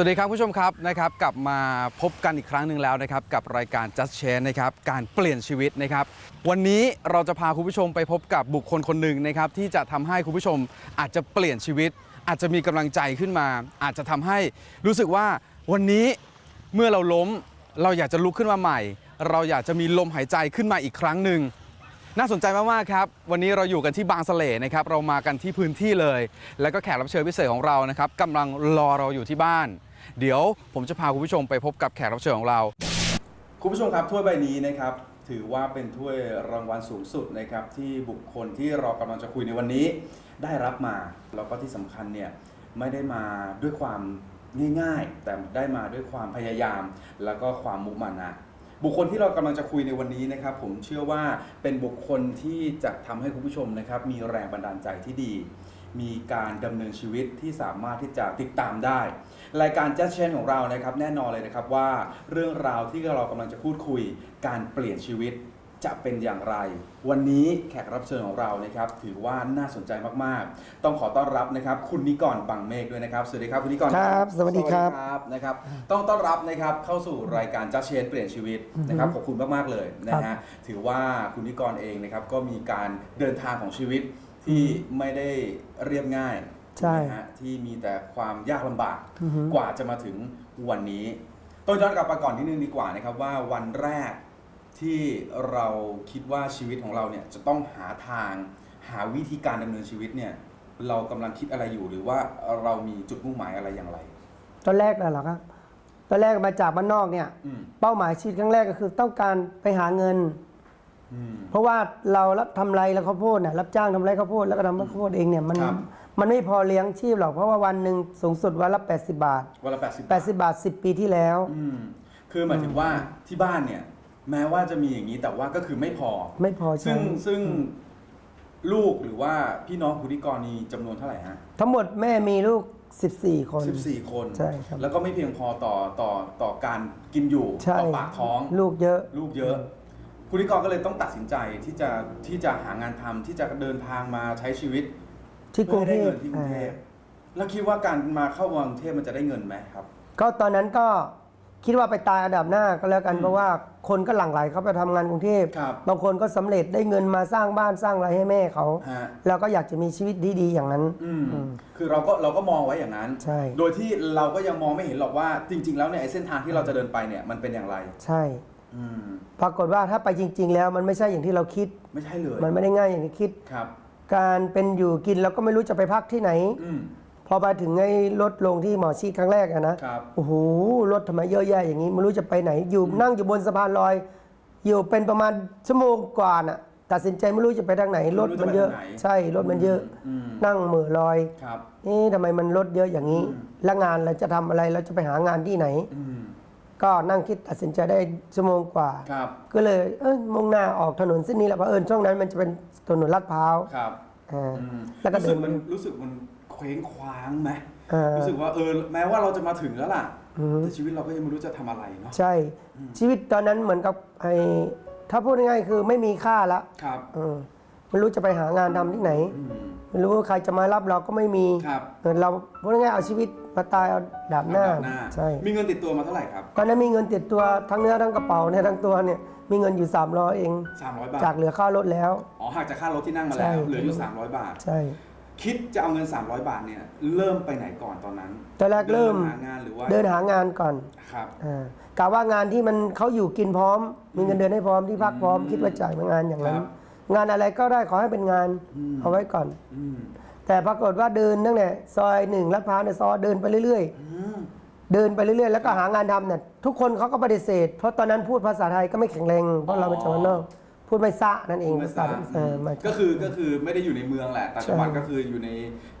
วัสดีครับผู้ชมครับนะครับกลับมาพบกันอีกครั้งหนึ่งแล้วนะครับกับรายการ Just Change นะครับการเปลี่ยนชีวิตนะครับวันนี้เราจะพาคุณผู้ชมไปพบกับบุคคลคนหนึ่งนะครับที่จะทำให้คุณผู้ชมอาจจะเปลี่ยนชีวิต อาจจะมีกำลังใจขึ้นมา อาจจะทำให้รู้สึกว่าวันนี้เมื่อเราล้ม เราอยากจะลุกขึ้นมาใหม่ เราอยากจะมีลมหายใจขึ้นมาอีกครั้งหนึ่ง น่าสนใจมากๆครับ วันนี้เราอยู่กันที่บางสะเลนะครับ เรามากันที่พื้นที่เลย แล้วก็แขกรับเชิญพิเศษของเรานะครับกำลังรอเราอยู่ที่บ้าน เดี๋ยวผมจะพาคุณผู้ชมไปพบกับแขกรับเชิญของเรา คุณผู้ชมครับถ้วยใบนี้นะครับถือว่าเป็นถ้วยรางวัลสูงสุดนะครับที่บุคคลที่เรากำลังจะคุยในวันนี้ ได้รับมาแล้วก็ที่สำคัญเนี่ยไม่ได้มาด้วยความง่ายๆ แต่ได้มาด้วยความพยายาม แล้วก็ความมุมานะ บุคคลที่เรากำลังจะคุยในวันนี้นะครับ ผมเชื่อว่าเป็นบุคคลที่จะทำให้คุณผู้ชมนะครับ มีแรงบันดาลใจที่ดี มีการดำเนินชีวิตที่สามารถที่จะติดตามได้ รายการแจ็คเชนของเรานะครับ แน่นอนเลยนะครับว่าเรื่องราวที่เรากำลังจะพูดคุย การเปลี่ยนชีวิต จะเป็นอย่างไร วันนี้แขกรับเชิญของเรานะครับถือว่าน่าสนใจมากๆ ต้องขอต้อนรับนะครับ คุณนิกรบังเมฆด้วยนะครับสวัสดีครับคุณนิกรครับสวัสดีครับครับนะครับ ต้องต้อนรับนะครับเข้าสู่รายการ Just Change เปลี่ยนชีวิตนะครับขอบคุณมากๆเลยนะฮะถือว่าคุณนิกรเองนะครับก็มีการเดินทางของชีวิตที่ไม่ได้เรียบง่ายใช่นะฮะที่มีแต่ความยากลำบากอือฮึกว่าจะมาถึงวันนี้ต้องย้อนกลับไปก่อนนิดนึงดีกว่านะครับว่าวันแรก ที่เราคิดว่าชีวิตของเราเนี่ยจะต้องหาทางหาวิธีการดำเนินชีวิตเนี่ยเรากำลังคิดอะไรอยู่หรือว่าเรามีจุดมุ่งหมายอะไรอย่างไร ตอนแรกน่ะเหรอครับ ตอนแรกมาจากบ้านนอกเนี่ย อืมเป้าหมายชีวิตครั้งแรกก็คือต้องการไปหาเงิน อืม เพราะว่าเรารับทำไรแล้วข้าวโพดน่ะรับจ้างทำไรข้าวโพดแล้วก็ทำข้าวโพดเองเนี่ยมันครับ มันไม่พอเลี้ยงชีพหรอกเพราะว่าวันหนึ่งสูงสุดวันละ80 บาท วันละแปดสิบ80 บาท 10 ปีที่แล้ว อืมคือหมายถึงว่าที่บ้านเนี่ย แม้ว่าจะมีอย่างนี้แต่ว่าก็คือไม่พอ ไม่พอซึ่ใช้งซึ่งลูกหรือว่าพี่น้องคุณนิกรณีจำนวนเท่าไหร่ฮะทั้งหมดแม่มีลูก 14 คน 14 คน ใช่ครับ แล้วก็ไม่เพียงพอต่อต่อต่อการกินอยู่ใช่ต่อปากท้อง ลูกเยอะ ลูกเยอะ คุณนิกรก็เลยต้องตัดสินใจที่จะที่จะหางานทำที่จะเดินทางมาใช้ชีวิตที่กรุงเทพื่อให้ได้พเงินที่กรุงเทพอ่าแล้วคิดว่าการมาเข้ามากรุงเทพมันจะได้เงินไหมครับ ก็ตอนนั้นก็ คิดว่าไปตายอันดับหน้าก็แล้วกันอืมเพราะว่าคนก็หลั่งไหลเข้าไปทำงานกรุงเทพครับบางคนก็สำเร็จได้เงินมาสร้างบ้านสร้างอะไรให้แม่เขา ฮะเราก็อยากจะมีชีวิตดีๆอย่างนั้นอืมอืมคือเราก็เราก็มองไว้อย่างนั้น ใช่ โดยที่เราก็ยังมองไม่เห็นหรอกว่าจริง ๆ แล้วเนี่ยไอ้เส้นทางที่เราจะเดินไปเนี่ยมันเป็นอย่างไร ใช่ อืม ปรากฏว่าถ้าไปจริง ๆ แล้วมันไม่ใช่อย่างที่เราคิด ไม่ใช่เลยมันไม่ได้ง่ายอย่างที่คิด ครับ การเป็นอยู่กินเราก็ไม่รู้จะไปพักที่ไหน อืม พอไปถึงไอ้รถลงที่หมอชีดครั้งแรกอะนะครับโอ้โหรถทำไมเยอะแยะอย่างนี้ไม่รู้จะไปไหนอยู่นั่งอยู่บนสะพานลอย อยู่เป็นประมาณชั่วโมงกว่าน่ะตัดสินใจไม่รู้จะไปทางไหนรถมันเยอะใช่รถมันเยอะ อืมนั่งเหม่อลอยครับนี่ทำไมมันรถเยอะอย่างนี้อืมแล้วงานเราจะทำอะไรเราจะไปหางานที่ไหน อืมก็นั่งคิดตัดสินใจได้ชั่วโมงกว่า ครับ ก็เลยเอ้ยมุ่งหน้าออกถนนเส้นนี้แหละเพราะเอิญช่วงนั้นมันจะเป็นถนนลาดพร้าวครับอ่า อืมแล้วก็รู้สึกเดินมันรู้สึกมัน เคว้งคว้างไหมอ่ารู้สึกว่าเออแม้ว่าเราจะมาถึงแล้วล่ะ อือฮึ แต่ชีวิตเราก็ยังไม่รู้จะทำอะไรเนาะใช่ ชีวิตตอนนั้นเหมือนกับไอ้ถ้าพูดง่ายๆคือไม่มีค่าละครับเออไม่รู้จะไปหางานทำที่ไหน อืมไม่รู้ว่าใครจะมารับเราก็ไม่มีครับเออเราพูดง่ายๆเอาชีวิตมาตายเอาดาบหน้าอันดับหน้าใช่ มีเงินติดตัวมาเท่าไหร่ครับ ตอนนั้นมีเงินติดตัวทั้งเนื้อทั้งกระเป๋าเนี่ยทั้งตัวเนี่ยมีเงินอยู่300เอง 300 บาทจากเหลือค่ารถแล้ว อ๋อหักจากค่ารถที่นั่งมาใช่ แล้ว เหลืออยู่ 300 บาท ใช่ คิดจะเอาเงิน 300 บาทเนี่ยเริ่มไปไหนก่อนตอนนั้นตอนแรกเริ่มดินหางานหรือว่าเดินหางานก่อนครับอ่ากะว่างานที่มันเขาอยู่กินพร้อม มีเงินเดือนให้พร้อมที่พักพร้อมคิดว่าจ่ายมางานอย่างนั้นครับงานอะไรก็ได้ขอให้เป็นงานอืมเอาไว้ก่อนอืมแต่ปรากฏว่าเดินตั้งแต่ซอยหนึ่งลาดพร้าวในยซอยเดินไปเรื่อยอืมๆเดินไปเรื่อยๆ แล้วก็หางานทำเนี่ยทุกคนเขาก็ปฏิเสธ เพราะตอนนั้นพูดภาษาไทยก็ไม่แข็งแรงเพราะเราเป็นชาวบ้านนอก พูดไม่ซะนั่นเองไม่ภาทราษาบเออมาก็คือก็คือไม่ได้อยู่ในเมืองแหละต่างจังหวัดใช่ก็คืออยู่ใน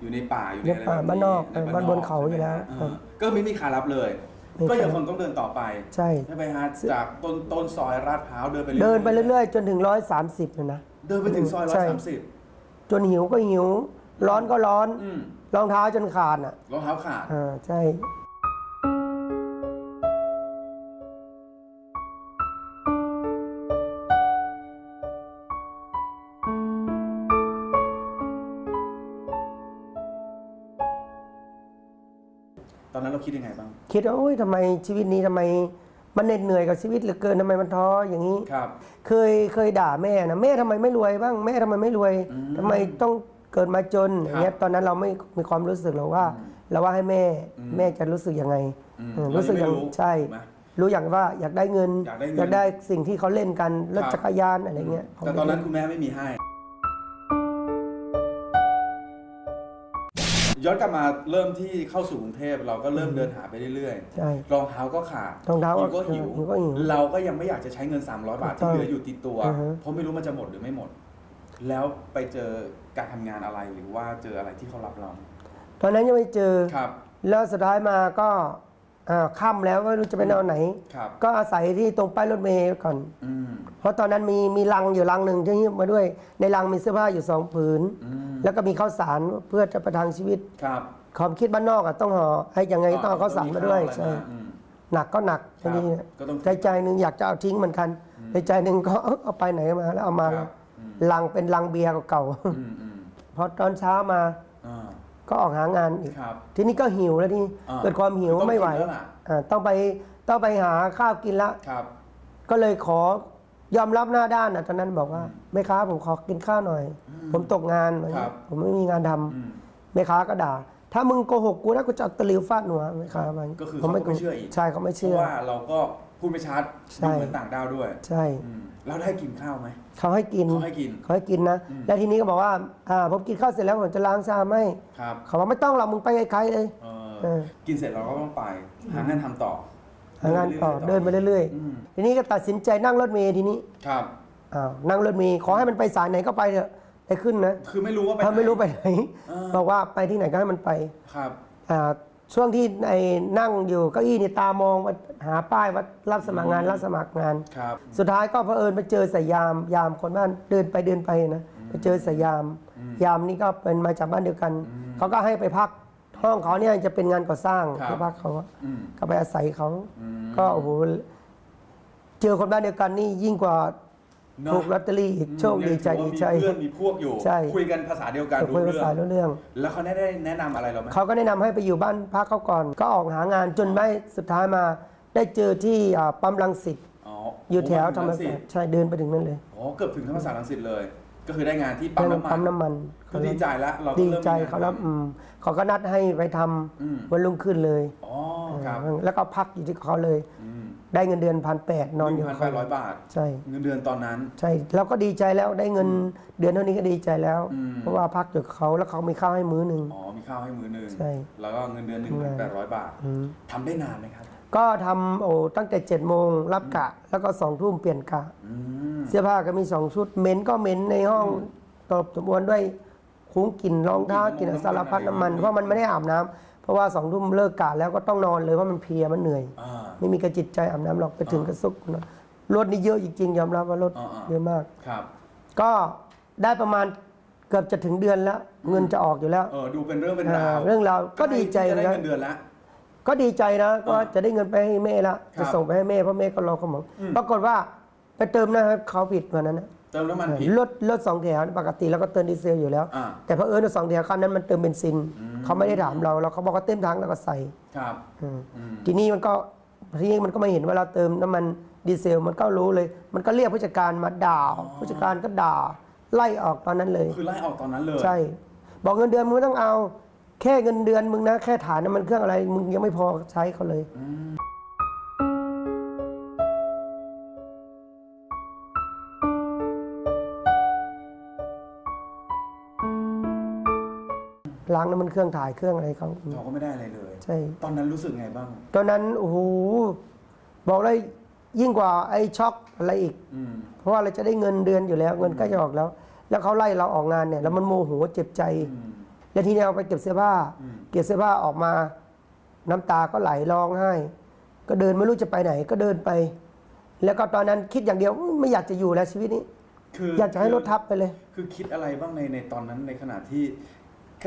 อยู่ในป่าอยู่ในในอะไรป่าแบบบ้านนอกใเออบ้านบนเขาอยู่แล้วใช่ไหมครับเออก็ไม่มีใครรับเลย ไม่ก็ยังใช่คงต้องเดินต่อไปใช่ ใช่ไหมฮะจากต้นต้นซอยลาดพร้าวเดินไปเดินไปเรื่อยๆ จนถึงร้อยสามสิบเลยนะ เดินไปถึงซอยร้อยใช่สามสิบจนหิวก็หิว ร้อนก็ร้อน อืมรองเท้าจนขาดอะรองเท้าขาด อ่าใช่ เราคิดยังไงบ้างคิดว่าโอ้ยทำไมชีวิตนี้ทำไมมันเหน็ดเหนื่อยกับชีวิตเหลือเกินทำไมมันท้ออย่างนี้ ครับ เคยเคยด่าแม่นะแม่ทำไมไม่รวยบ้างแม่ทำไมไม่รวยอืมทำไมต้องเกิดมาจนครับอย่างเงี้ยตอนนั้นเราไม่มีความรู้สึกหรอกว่าอืมเราว่าให้แม่อืม แม่จะรู้สึกยังไงอืมเออรู้สึกอย่างเรายังไม่รู้ใช่ ถูกไหม รู้อย่างว่าอยากได้เงินอยากได้เงิน สิ่งที่เขาเล่นกันรถครับจักรยานอะไรเงี้ยแต่ตอนนั้นคุณแม่ไม่มีให้ ย้อนกลับมาเริ่มที่เข้าสู่กรุงเทพเราก็เริ่มเดินหาไปเรื่อยใช่ ๆรองเท้าก็ขาดรองเท้าหิวก็หิว หิวก็หิวเราก็ยังไม่อยากจะใช้เงิน 300 บาทถูกต้องที่เหลืออยู่ติดตัว อือฮึ เพราะไม่รู้มันจะหมดหรือไม่หมด แล้วไปเจอการทำงานอะไรหรือว่าเจออะไรที่เขารับเราตอนนั้นยังไม่เจอ ครับแล้วสุดท้ายมาก็อ่าค่ำแล้วไม่รู้จะไปนอนไหน ครับก็อาศัยที่ตรงป้ายรถเมล์ก่อน อืมเพราะตอนนั้นมีมีลังอยู่ลังหนึ่งที่หิ้วมาด้วย ในลังมีเสื้อผ้าอยู่สองผืน อืม แล้วก็มีข้าวสารเพื่อจะประทังชีวิต ครับความคิดบ้านนอกอะต้องห่อให้ยังไงก็ต้องเอาข้าวสารมาด้วยต้องใช่ข้าวอะไรมาอืมหนักก็หนักครับทีนี้ก็ต้อง ใจใจหนึ่งอยากจะเอาทิ้งเหมือนกันใจใจหนึ่งก็เอ้าเอาไปไหนมาแล้วเอามาครับอืมลังเป็นลังเบียร์เก่าอืมอืมๆพอตอนเช้ามาอ่าก็ออกหางานอีก ครับ ทีนี้ก็หิวแล้วทีนี้อ่าเกิดความหิวต้องไม่ไหวกินแล้วล่ะ อ่าต้องไปต้องไปหาข้าวกินละ ครับ ก็เลยขอ ยอมรับหน้าด้านนะตอนนั้นบอกว่าแม่ค้าผมขอกินข้าวหน่อย ผมตกงานครับ ผมไม่มีงานทำอืมแม่ค้าก็ด่า ถ้ามึงโกหกกูนะกูจะเอาตะหลิวฟาดหัวแม่ค้ามาก็คือเขาก็ไม่เชื่ออีก ใช่เขาไม่เพเชื่อ ราะว่าเราก็พูดไม่ชัดใช่ ดูเหมือนต่างด้าวด้วยใช่อืมแล้วได้กินข้าวไหม เขาให้กินเขาให้กินเขาให้กินนะ อืม แล้วทีนี้ก็บอกว่าอ่าผมกินข้าวเสร็จแล้วผมจะล้างชามให้ครับเขาบอกไม่ต้องหรอกมึงไปไกลๆเลย เออเออ กินเสร็จเราก็ต้องไปหางานทำต่อ หางานต่อเดินไปเรื่อยอืมๆทีนี้ก็ตัดสินใจนั่งรถเมล์ทีนี้ครับอ้าวนั่งรถเมล์ขอให้มันไปสายไหนก็ไปเถอะไปขึ้นนะคือไม่รู้ว่าไปถ้าไม่รู้หนไปไหนเออบอกว่าไปที่ไหนก็ให้มันไปครับอ่าช่วงที่ไอ้นั่งอยู่เก้าอี้นี่ตามองว่าหาป้ายว่ารับสมัครงานรับสมัครงานครับสุดท้ายก็เผอิญไปเจอสายยามยามคนบ้านเดินไปเดินไปนะไปเจอสายยาม ยามนี่ก็เป็นมาจากบ้านเดียวกัน เขาก็ให้ไปพัก ห้องเขาเนี่ยจะเป็นงานก่อสร้างครับ ที่พักเขาอะอืมก็ไปอาศัยเขา อืมก็โอ้โหเจอคนบ้านเดียวกันนี่ยิ่งกว่าเนอะถูกลอตเตอรี่อีกโชคดีใจยังดีถือว่าใจมีเพื่อนมีพวกอยู่ ใช่ คุยกันภาษาเดียวกันแต่รู้คุยภาเรื่อษางรู้เรื่อง แล้วเขาได้แนะนำอะไรเราไหมเขาก็แนะนำให้ไปอยู่บ้านพักเขาก่อน ก็ออกหางานจนไม่สุดท้ายมา ได้เจอที่อ่าปั๊มลังสิตอ๋ออยู่แถวธรรมรังสิศาสตตร์ใช่เดินไปถึงนั่นเลย อ๋อเกือบถึงธรรมศาสตร์รังสิตเลย ก็คือได้งานที่ปั๊มน้ำมันปั๊มน้ำมันก็ดีใจแล้วเราก็ดีเริ่มใจมีงนเขารับทำอืมเขาก็นัดให้ไปทำอืมวันรุ่งขึ้นเลยอ๋อครับแล้วก็พักอยู่ที่เขาเลยอืมได้เงินเดือนพันแปดนอนหอนึ่ยู่งพันกับแปเขาดร้อยบาทใช่เงินเดือนตอนนั้น ใช่เราก็ดีใจแล้วได้เงินเดือนเท่านี้ก็ดีใจแล้วอืมเพราะว่าพักอยู่กับเขาแล้วเขามีข้าวให้มื้อหนึ่งอ๋อมีข้าวให้มือหนึ่งใช่แล้วก็เงินเดือนหนึ่งพันแปดร้อยบาทอืมทำได้นานไหมครับ ก็ทำโอ้ตั้งแต่7จ็ดโมงรับกะ แล้วก็สองทุ่มเปลี่ยนกะ อืม เสื้อผ้าก็มีสองชุดเหม็นก็เหม็นในห้องตบตบวนด้วยคุ้งกลิ่นรองเท้ากลิ่นสารพัดน้ำมันเพราะมันไม่ได้อาบน้ำเพราะว่าสองทุ่มเลิกกะแล้วก็ต้องนอนเลยเพราะมันเพลียมันเหนื่อย อ่า ไม่มีกระจิตใจอาบน้ำหรอกไปถึงกระซุกนะรถนี่เยอะจริงๆยอมรับว่ารถอ่าๆ เยอะมาก ครับ ก็ได้ประมาณเกือบจะถึงเดือนแล้ว เงินจะออกอยู่แล้วเออดูเป็นเรื่องเป็นราวอ่าเรื่องราวก็ดีใจจะได้นะเงินเดือนแล้ว ก็ดีใจนะ ก็อ่าจะได้เงินไปให้แม่ละครับจะส่งไปให้แม่เพราะแม่ก็รอเขาหมองอืมปรากฏว่าไปเติมนะครับเขาผิดวันนั้นนะเติมน้ำมันผิดรถรถสองแถวปกติแล้วก็เติมดีเซลอยู่แล้วอ่าแต่เพอเอิญว่าสองแถวคันนั้นมันเติมเบนซินเขาไม่ได้ถามเราเราเขาบอกว่าเต็มถังแล้วก็ใส่ครับอืมอืมทีนี้มันก็ทีนี้มันก็ไม่เห็นว่าเราเติมน้ำมันดีเซลมันก็รู้เลย มันก็เรียกผู้จัดการมาด่าผู้จัดการก็ด่าไล่ออกตอนนั้นเลย คือไล่ออกตอนนั้นเลย ใช่ บอกเงินเดือนมึงไม่ต้องเอา แค่เงินเดือนมึงนะ แค่ฐานน้ำมันเครื่องอะไร มึงยังไม่พอใช้เขาเลยอืมล้างน้ำมันเครื่องถ่ายเครื่องอะไรเขาเราก็ไม่ได้อะไรเลย ใช่ ตอนนั้นรู้สึกไงบ้าง ตอนนั้นโอ้โหบอกเลยยิ่งกว่าไอ้ช็อกอะไรอีก อืม เพราะว่าเราจะได้เงินเดือนอยู่แล้ว เงินใก็จะออกแล้ว แล้วเขาไล่เราออกงานเนี่ย แล้วมันโมโหเจ็บใจ อืม แล้วทีนี้เอาไปเก็บเสื้อผ้าอืมเก็บเสื้อผ้าออกมา น้ำตาก็ไหลร้องไห้ ก็เดินไม่รู้จะไปไหน ก็เดินไป แล้วก็ตอนนั้นคิดอย่างเดียวอื้อไม่อยากจะอยู่แล้วชีวิตนี้คืออยากจะให้รถทับไปเลย คือคิดอะไรบ้างในในตอนนั้นในขณะที่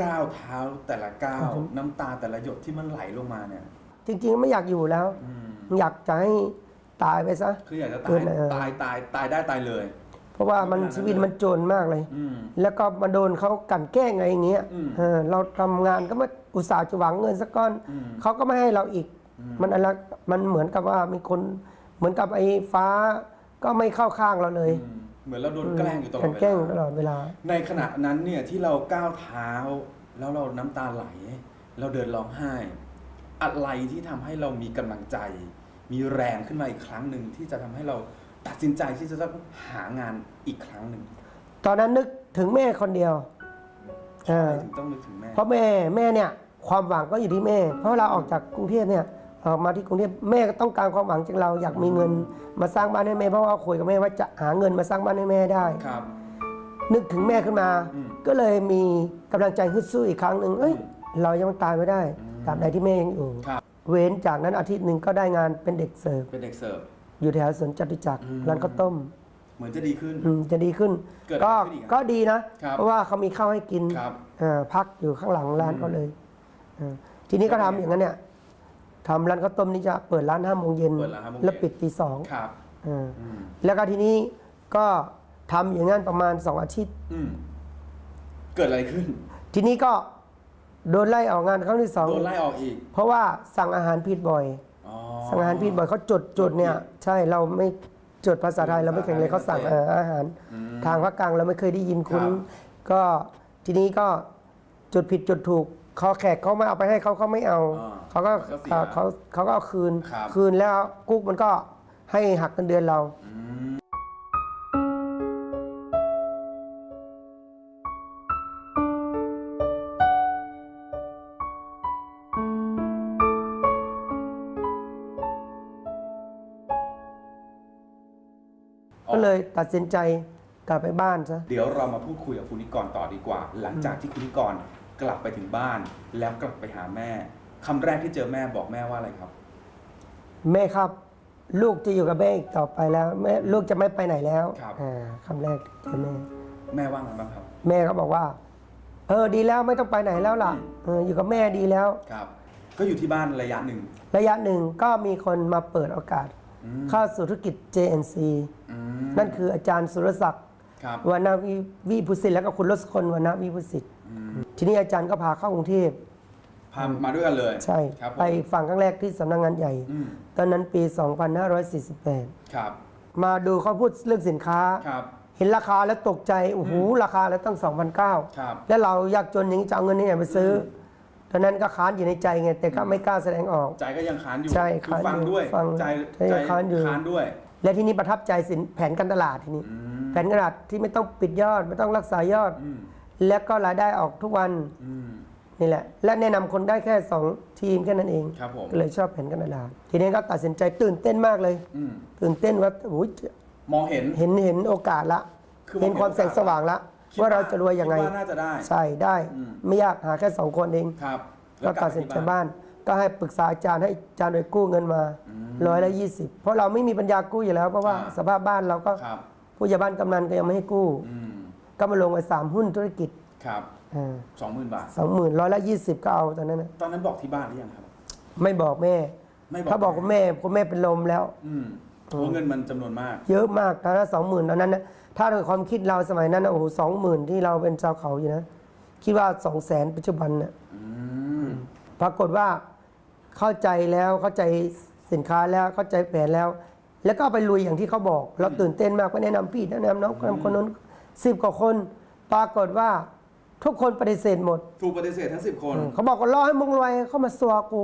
ก้าวเท้าแต่ละก้าวน้ำตาแต่ละหยดที่มันไหลลงมาเนี่ย จริง ๆ ไม่อยากอยู่แล้วอืมอยากจะให้ตายไปซะ คืออยากจะเกิตายนเลยเออตายตายตายได้ตายเลย เพราะว่ามันขนาดนั้นชีวิตมันโจรมากเลย อืม แล้วก็มาโดนเขากลันแกล้งอะไรอย่างเงี้ยอืมเออเราทำงานก็ไม่อุตส่าห์จะหวังเงินสักก้อนอืม เขาก็ไม่ให้เราอีก มันอะไรมันเหมือนกับว่ามีคนเหมือนกับไอ้ฟ้าก็ไม่เข้าข้างเราเลยอืมเหมือนเราโดนแกล้งอยู่ตลอดกลั่นเวแกล้งตลาลอดเวลา ในขณะนั้นเนี่ยที่เราก้าวเท้า แล้วเราน้ำตาไหล เราเดินร้องไห้ อะไรที่ทำให้เรามีกำลังใจ มีแรงขึ้นมาอีกครั้งหนึ่งที่จะทำให้เรา ตัดสินใจที่จะต้องหางานอีกครั้งหนึ่งตอนนั้นนึกถึงแม่คนเดียวเออ ถึงต้องนึกถึงแม่ เพราะแม่แม่เนี่ยความหวังก็อยู่ที่แม่ เพราะเราออกจากกรุงเทพเนี่ยออกมาที่กรุงเทพแม่ก็ต้องการความหวังจากเราอยากมีเงินมาสร้างบ้านให้แม่เพราะว่าคุยกับแม่ว่าจะหาเงินมาสร้างบ้านให้แม่ได้ ครับ นึกถึงแม่ขึ้นมา อืม ก็เลยมีกำลังใจฮึดสู้อีกครั้งหนึ่งเอ้ยอืมเรายังตายไม่ได้ตราบใดที่แม่ยังอยู่ ครับ เว้นจากนั้นอาทิตย์หนึ่งก็ได้งานเป็นเด็กเสิร์ฟเป็นเด็กเสิร์ฟ อยู่แถวสวนจตุจักรอืมร้านข้าวต้ม เหมือนจะดีขึ้น อืมจะดีขึ้น เกิดอะไรก็ขึ้นอีกอะก็ดีนะ ครับเพราะว่าเขามีข้าวให้กินครับเอ่อพักอยู่ข้างหลังร้านเขาเลยเออทีนี้ก็ทำอย่างนั้นเนี่ยทำร้านข้าวต้มนี่จะเปิดร้านห้าโมงเย็นเปิดร้าน5โมงเย็น แล้วปิดตีสองครับเอออืมแล้วก็ทีนี้ก็ทำอย่างนั้นประมาณสองอาทิตย์ อืมเกิดอะไรขึ้นทีนี้ก็โดนไล่ออกงานครั้งที่สองโดนไล่ออกอีก เพราะว่าสั่งอาหารผิดบ่อยอ๋อ สั่งอาหารผิดบ่อยเขาจดจดเนี่ย ใช่เราไม่จดภาษาไทยเราไม่แข็งเลยเขาสั่งเอ่ออาหาร อืมทางภาคกลางเราไม่เคยได้ยินคุณครับ ก็ทีนี้ก็จดผิดจดถูกเขาแขกเขาไม่เอาไปให้เขาเขาไม่เอาอ่าเขาก็ก็เสียเขาเขาก็เอาคืนครับ คืนแล้วกุ๊กมันก็ให้หักเงินเดือนเรา อืม ตัดสินใจกลับไปบ้านซะ เดี๋ยวเรามาพูดคุยกับคุณนิกรต่อดีกว่า หลังจากที่คุณนิกรกลับไปถึงบ้าน แล้วกลับไปหาแม่คำแรกที่เจอแม่บอกแม่ว่าอะไรครับ แม่ครับ ลูกจะอยู่กับแม่อีกต่อไปแล้วแม่ลูกจะไม่ไปไหนแล้วครับ อ่าคำแรกที่เจอแม่ แม่ว่าไงบ้างครับ แม่ก็บอกว่า เออดีแล้วไม่ต้องไปไหนแล้วล่ะอืมเอออยู่กับแม่ดีแล้ว ครับ ก็อยู่ที่บ้านระยะหนึ่งระยะหนึ่งก็มีคนมาเปิดโอกาสอืมเข้าสู่ธุรกิจ JNC อืมนั่นคืออาจารย์สุรศักดิ์ครับวรรณวิวิพุสิทธิ์แล้วก็คุณรสคนวรรณวิพุสิทธิ์อืมทีนี้อาจารย์ก็พาเข้ากรุงเทพพามาด้วยกันเลย ใช่ครับผมไปฟังครั้งแรกที่สำนักงานใหญ่อืมตอนนั้นปี 2548 ครับ มาดูเขาพูดเรื่องสินค้าครับเห็นราคาแล้วตกใจ โอ้โห ราคาแล้วตั้ง2,900ครับแล้วเรายากจนอย่างนี้จะเอาเงินที่ไหนไปซื้ออ ตอนนั้นก็ค้านอยู่ในใจไงแต่ก็ไม่กล้าแสดงออก ใจก็ยังค้านอยู่ใช่คือค้านฟังอยู่ด้วยฟังใจใช่ค้านอยู่ ค้านด้วย และที่นี้ประทับใจสินแผนการตลาดทีนี้ อืม แผนการตลาดที่ไม่ต้องปิดยอดไม่ต้องรักษายอด อืมและก็รายได้ออกทุกวันอืม นี่แหละ และแนะนำคนได้แค่2ทีมแค่นั้นเองครับผม ก็เลยชอบแผนการตลาด ทีนี้ก็ตัดสินใจตื่นเต้นมากเลย อืมตื่นเต้นว่าโอ้ยมองเห็น เห็นเห็นโอกาสละคือเห็นความแสงสว่างละ คิดว่าเราจะรวยยังไงคิดว่าน่าจะได้ ใช่ได้ อืม ไม่ยากหาแค่สองคนเองครับก็แล้วตัดสินใจบ้าน ก็ให้ปรึกษาอาจารย์ให้อาจารย์โดยกู้เงินมาร้อยละยี่สิบเพราะเราไม่มีปัญญากู้อยู่แล้ว เพราะว่าสภาพบ้านเราก็ครับผู้ใหญ่บ้านกำนันก็ยังไม่ให้กู้ อืมก็มาลงไปสามหุ้นธุรกิจครับสองหมื่นบาท สองหมื่นร้อยละยี่สิบก็เอาตอนนั้นนะตอนนั้นบอกที่บ้านหรือยังครับ ไม่บอกแม่ไม่บอกเขาบอกว่าแม่คุณแม่เป็นลมแล้ว อืม เพราะเงินมันจำนวนมาก เยอะมากตอนนั้นสองหมื่นตอนนั้นนะถ้าโดยความคิดเราสมัยนั้นนะโอ้โหสองหมื่นที่เราเป็นชาวเขาอยู่นะ คิดว่าสองแสนปัจจุบันนะอืม ปรากฏว่าเข้าใจแล้วเข้าใจสินค้าแล้วเข้าใจแผนแล้ว แล้วก็เอาไปลุยอย่างที่เขาบอก เราตื่นเต้นมากก็แนะนำพี่แนะนำน้องแนะนำคนนั้นสิบกว่าคน ปรากฏว่า ทุกคนปฏิเสธหมดถูกปฏิเสธทั้งสิบคนเขาบอกว่ารอให้มึงรวยเข้ามาสัวกู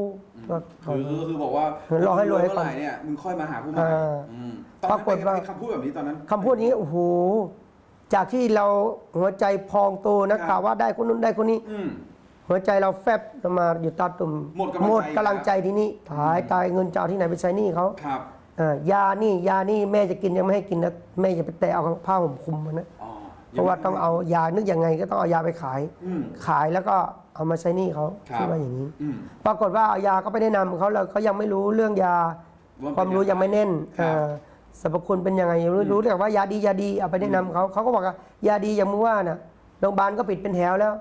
ก็คือคือคือบอกว่ารอให้รวยเมื่อไหร่เนี่ยมึงค่อยมาหาผู้ใหม่อ่าอืมตอนนั้นปรากฏว่าเป็นไงคำพูดแบบนี้ตอนนั้นคำพูดนี้โอ้โหจากที่เราหัวใจพองโตนะครับกล่าวว่าได้คนนู้นได้คนนี้อืมหัวใจเราแฟบลงมาอยู่ตาตุ่มหมดกำลังใจหมดกำลังใจทีนี้ตายตายเงินจะเอาที่ไหนไปใช้หนี้เขาครับเอ่อยานี่ยานี่แม่จะกินยังไม่ให้กินนะแม่อย่าไปแตะเอาผ้าห่มคลุมมันนะอ๋อ เพราะว่าต้องเอายานึกยังไงก็ต้องเอายาไปขาย อืม ขายแล้วก็เอามาใช้หนี้เขาครับ คิดว่าอย่างนี้ อืม ปรากฏว่าเอายาก็ไปแนะนำเขาแล้วเขายังไม่รู้เรื่องยา ว่าเป็นความรู้ยังไม่แน่นครับเอ่อสรรพคุณเป็นยังไงยังไม่รู้แต่ว่ายาดียาดีเอาไปแนะนำเขาเขาก็บอกว่ายาดีอย่างมึงว่าน่ะโรงพยาบาลก็ปิดเป็นแถวแล้ว